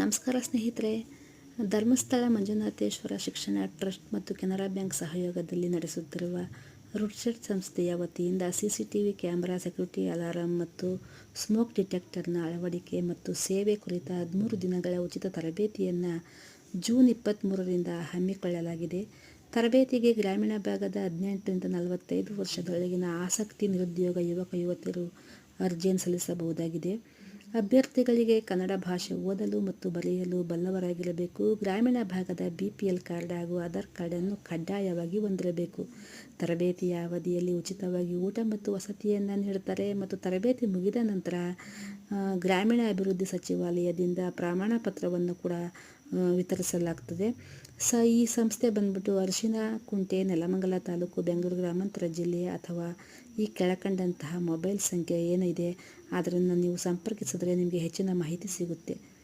ನಮಸ್ಕಾರ ಸ್ನೇಹಿತರೆ. ಧರ್ಮಸ್ಥಳ, ಮಂಜುನಾಥೇಶ್ವರ ಶಿಕ್ಷಣ ಟ್ರಸ್ಟ್ ಮತ್ತು ಕೆನರಾ ಬ್ಯಾಂಕ್ ಸಹಯೋಗದಲ್ಲಿ ನಡೆಸುತ್ತಿರುವ ರುಡ್ಸೆಟ್ ಸಂಸ್ಥೆಯ ವತಿಯಿಂದ ಸಿಸಿಟಿವಿ ಕ್ಯಾಮೆರಾ, ಸೆಕ್ಯೂರಿಟಿ ಅಲಾರಂ ಮತ್ತು ಸ್ಮೋಕ್ ಡಿಟೆಕ್ಟರ್ನ ಅಳವಡಿಕೆ ಮತ್ತು ಸೇವೆ ಕುರಿತ ಹದಿಮೂರು ದಿನಗಳ ಉಚಿತ ತರಬೇತಿಯನ್ನು ಜೂನ್ ಇಪ್ಪತ್ತ್ಮೂರರಿಂದ ಹಮ್ಮಿಕೊಳ್ಳಲಾಗಿದೆ. ತರಬೇತಿಗೆ ಗ್ರಾಮೀಣ ಭಾಗದ ಹದಿನೆಂಟರಿಂದ ನಲವತ್ತೈದು ವರ್ಷದೊಳಗಿನ ಆಸಕ್ತಿ ನಿರುದ್ಯೋಗ ಯುವಕ, ಯುವತಿಯರು ಅರ್ಜಿಯನ್ನು ಸಲ್ಲಿಸಬಹುದಾಗಿದೆ. ಅಭ್ಯರ್ಥಿಗಳಿಗೆ ಕನ್ನಡ ಭಾಷೆ ಓದಲು ಮತ್ತು ಬರೆಯಲು ಬಲ್ಲವರಾಗಿರಬೇಕು. ಗ್ರಾಮೀಣ ಭಾಗದ ಬಿ ಪಿ ಎಲ್ ಕಾರ್ಡ್ ಹಾಗೂ ಆಧಾರ್ ಕಾರ್ಡನ್ನು ಕಡ್ಡಾಯವಾಗಿ ಹೊಂದಿರಬೇಕು. ತರಬೇತಿಯ ಅವಧಿಯಲ್ಲಿ ಉಚಿತವಾಗಿ ಊಟ ಮತ್ತು ವಸತಿಯನ್ನು ನೀಡುತ್ತಾರೆ ಮತ್ತು ತರಬೇತಿ ಮುಗಿದ ನಂತರ ಗ್ರಾಮೀಣ ಅಭಿವೃದ್ಧಿ ಸಚಿವಾಲಯದಿಂದ ಪ್ರಮಾಣ ಪತ್ರವನ್ನು ಕೂಡ ವಿತರಿಸಲಾಗ್ತದೆ. ಸ, ಈ ಸಂಸ್ಥೆ ಬಂದ್ಬಿಟ್ಟು ಅರಿಶಿನ, ಕುಂಟೆ, ನೆಲಮಂಗಲ ತಾಲೂಕು, ಬೆಂಗಳೂರು ಗ್ರಾಮಾಂತರ ಜಿಲ್ಲೆ ಅಥವಾ ಈ ಕೆಳಕಂಡಂತಹ ಮೊಬೈಲ್ ಸಂಖ್ಯೆ ಏನಿದೆ ಅದರನ್ನು ನೀವು ಸಂಪರ್ಕಿಸಿದ್ರೆ ನಿಮಗೆ ಹೆಚ್ಚಿನ ಮಾಹಿತಿ ಸಿಗುತ್ತೆ.